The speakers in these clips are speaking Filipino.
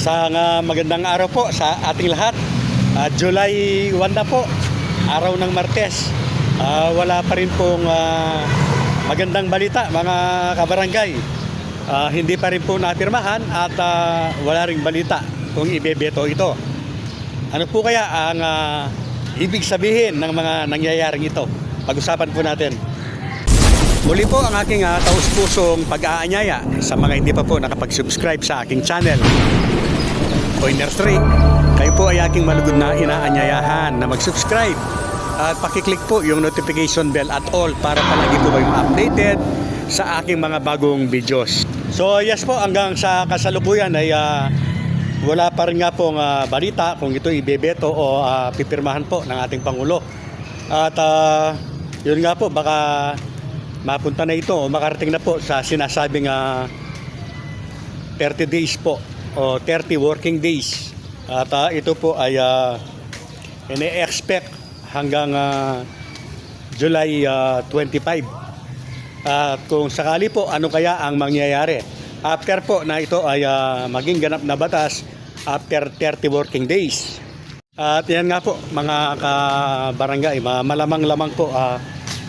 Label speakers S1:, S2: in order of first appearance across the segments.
S1: Sa nga magandang araw po sa ating lahat. Ah, July 1 na po, araw ng Martes. Ah, wala pa rin pong ah, magandang balita mga kabarangay. Ah, hindi pa rin po napirmahan at ah, wala ring balita kung ibebeto ito. Ano po kaya ang ah, ibig sabihin ng mga nangyayaring ito? Pag-usapan po natin. Muli po ang aking uh, taus-pusong pag-aanyaya sa mga hindi pa po nakapag-subscribe sa aking channel. Pointer 3, kayo po ay aking malugod na inaanyayahan na mag-subscribe at pakiclick po yung notification bell at all para palagi po kayong updated sa aking mga bagong videos. So yes po, hanggang sa kasalukuyan ay ah, wala pa rin nga pong ah, balita kung ito ibebeto o ah, pipirmahan po ng ating Pangulo. At ah, yun nga po, baka mapunta na ito o makarating na po sa sinasabing ah, 30 days po o 30 working days. At ah, ito po ay uh, ini-expect hanggang ah, July ah, 25. At kung sakali po, ano kaya ang mangyayari? After po na ito ay ah, maging ganap na batas after 30 working days. At yan nga po, mga kabarangay, ma- malamang-lamang po. ah,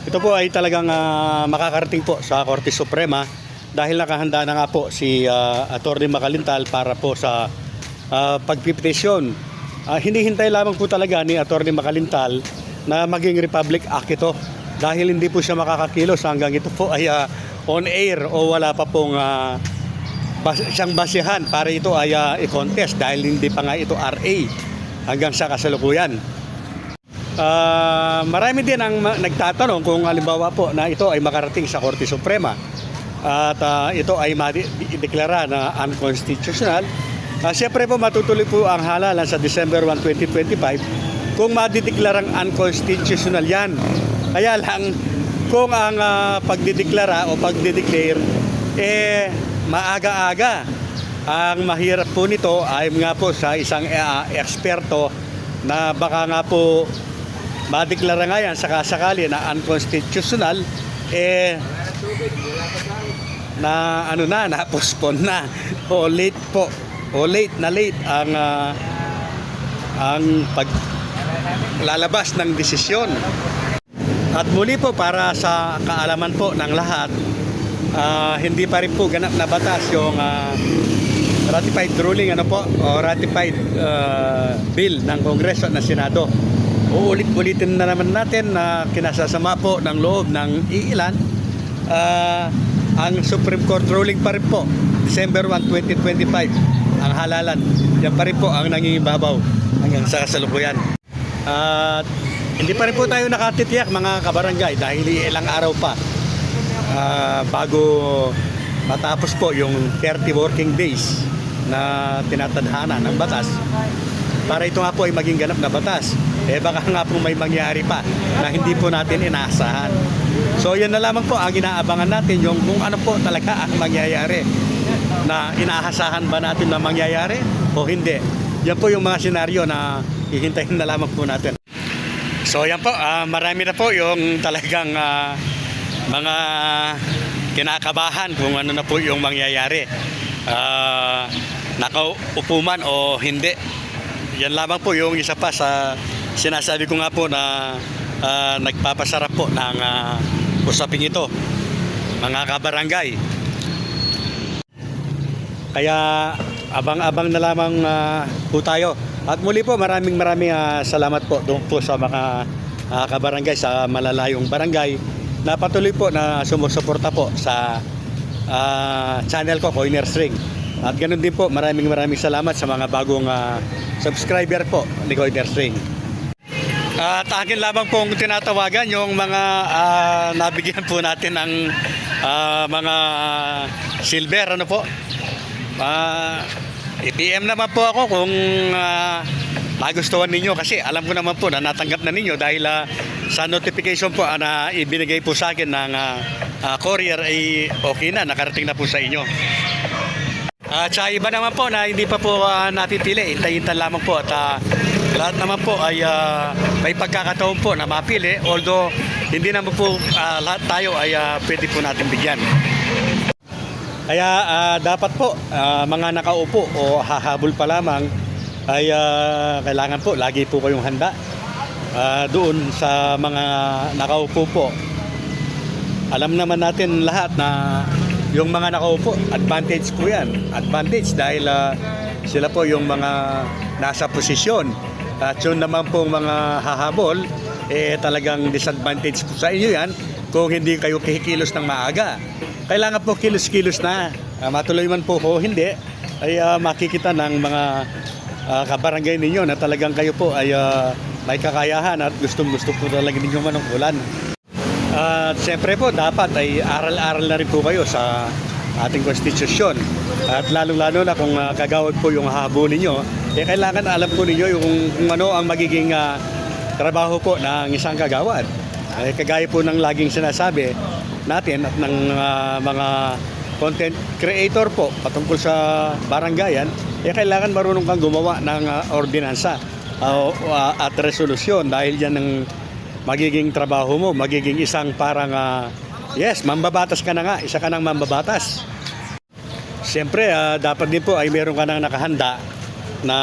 S1: ito po ay talagang ah, makakarating po sa Korte Suprema dahil nakahanda na nga po si ah, Attorney Makalintal para po sa ah, pagpipetisyon. Ah, hinihintay lamang po talaga ni Attorney Makalintal na maging Republic Act ito dahil hindi po siya makakakilos hanggang ito po ay ah, on air o wala pa pong ah, bas- siyang basihan para ito ay ah, i-contest dahil hindi pa nga ito RA hanggang sa kasalukuyan. Ah, marami din ang nagtatanong kung halimbawa po na ito ay makarating sa Korte Suprema at ah, ito ay ma-deklara na unconstitutional. Ah, Siyempre po matutuloy po ang halalan sa December 1, 2025 kung madideklarang unconstitutional yan. Kaya lang kung ang ah, pagdideklara o pagdideclare eh maaga-aga ang mahirap po nito ay nga po sa isang ah, eksperto na baka nga po madeklara nga yan sakasakali na unconstitutional eh na ano na na postpone na. O late po. O late na late ang ah, ang pag lalabas ng desisyon. At muli po para sa kaalaman po ng lahat ah, hindi pa rin po ganap na batas yung ah, ratified ruling ano po o ratified ah, bill ng Kongreso at ng Senado. Uulit-ulitin na naman natin na kinasasama po ng loob ng iilan ah, ang Supreme Court ruling pa rin po December 1, 2025 ang halalan yan pa rin po ang nangingibabaw hanggang sa kasalukuyan. At hindi pa rin po tayo nakatitiyak mga kabarangay dahil ilang araw pa. Ah, bago matapos po yung 30 working days na tinatadhana ng batas para ito nga po ay maging ganap na batas. Eh baka nga po may mangyari pa na hindi po natin inaasahan. So yan na lamang po ang inaabangan natin yung kung ano po talaga ang mangyayari. Na inaasahan ba natin na mangyayari o hindi? Yan po yung mga senaryo na hihintayin na lamang po natin. So yan po, ah, marami na po yung talagang ah, mga kinakabahan kung ano na po yung mangyayari. Ah, nakaupo man o hindi. Yan lamang po yung isa pa sa sinasabi ko nga po na ah, nagpapasarap po ng ah, usaping ito. Mga kabarangay. Kaya abang-abang na lamang ah, po tayo. At muli po maraming maraming ah, salamat po doon po sa mga ah, kabarangay sa malalayong barangay na patuloy po na sumusuporta po sa ah, channel ko Coiner String. At ganoon din po maraming maraming salamat sa mga bagong ah, subscriber po ni Coiner String. At akin lamang pong tinatawagan yung mga ah, nabigyan po natin ng ah, mga silver ano po. Ah, i-PM naman po ako kung ah, magustuhan ninyo kasi alam ko naman po na natanggap na ninyo dahil ah, sa notification po na ibinigay po sa akin ng ah, ah, courier ay okay na, nakarating na po sa inyo. At sa iba naman po na hindi pa po uh, napipili, hintayin lamang po at ah, lahat naman po ay ah, may pagkakataon po na mapili although hindi naman po ah, lahat tayo ay ah, pwede po natin bigyan. Kaya ah, dapat po ah, mga nakaupo o hahabol pa lamang ay ah, kailangan po lagi po kayong handa Ah, doon sa mga nakaupo po. Alam naman natin lahat na yung mga nakaupo, advantage po yan. Advantage dahil ah, sila po yung mga nasa posisyon. At yun naman po mga hahabol, eh talagang disadvantage po sa inyo yan kung hindi kayo kikilos ng maaga. Kailangan po kilos-kilos na. Ah, matuloy man po o hindi, ay ah, makikita ng mga ah, kabarangay ninyo na talagang kayo po ay ah, may kakayahan at gustong-gusto po talaga ninyo manungkulan. At siyempre po, dapat ay aral-aral na rin po kayo sa ating konstitusyon. At lalong-lalo na kung ah, kagawad po yung habo ninyo, eh kailangan alam po ninyo yung kung ano ang magiging ah, trabaho po ng isang kagawad. Eh, kagaya po ng laging sinasabi natin at ng ah, mga content creator po patungkol sa barangayan, eh kailangan marunong kang gumawa ng ah, ordinansa ah, ah, at resolusyon dahil yan ang magiging trabaho mo, magiging isang parang ah, yes, mambabatas ka na nga, isa ka ng mambabatas. Siyempre, ah, dapat din po ay meron ka nang nakahanda na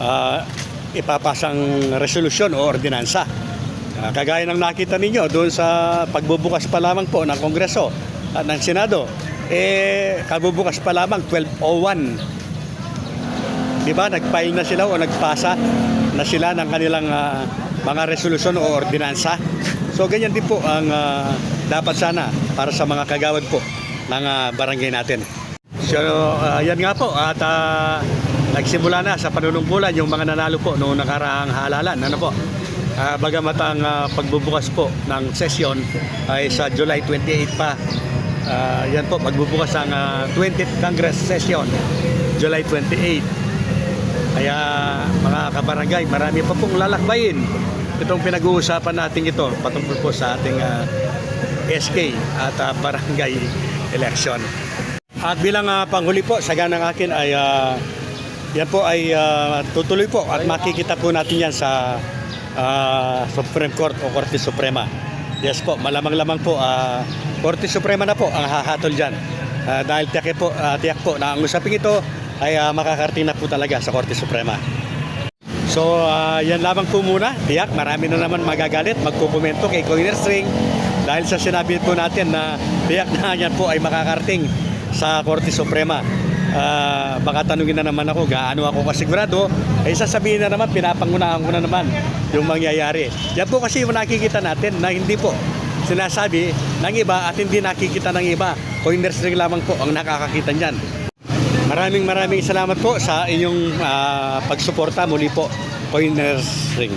S1: ah, ipapasang resolusyon o ordinansa. Ah, kagaya ng nakita ninyo doon sa pagbubukas pa lamang po ng Kongreso at ng Senado, eh, kabubukas pa lamang 1201 di ba na sila o nagpasa na sila ng kanilang ah, mga resolusyon o ordinansa. So ganyan din po ang ah, dapat sana para sa mga kagawad po ng ah, barangay natin. So ah, yan nga po at ah, nagsimula na sa panunungkulan yung mga nanalo po noong nakaraang halalan. Ano po? Ah, bagamat ang ah, pagbubukas po ng sesyon ay sa July 28 pa. Ah, yan po, magbubukas ang ah, 20th Congress Session, July 28. Kaya mga kabarangay, marami pa pong lalakbayin. Itong pinag-uusapan natin ito patungkol po sa ating ah, SK at ah, barangay election. At bilang ah, panghuli po, sa ganang akin ay ah, yan po ay ah, tutuloy po at makikita po natin yan sa ah, Supreme Court o Korte Suprema. Yes po, malamang-lamang po ah, Korte Suprema na po ang hahatol dyan. Ah, dahil tiyak po, ah, tiyak po na ang usaping ito ay ah, makakarating na po talaga sa Korte Suprema. So, ah, yan lamang po muna. Tiyak, marami na naman magagalit, magkukomento kay Coiner String dahil sa sinabi po natin na tiyak na yan po ay makakarating sa Korte Suprema. Ah, baka tanungin na naman ako, gaano ako kasigurado, ay sasabihin na naman, pinapangunahan ko na naman yung mangyayari. Yan po kasi yung nakikita natin na hindi po sinasabi ng iba at hindi nakikita ng iba. Coiner String lamang po ang nakakakita niyan. Maraming maraming salamat po sa inyong ah, pagsuporta muli po, Coiners Ring.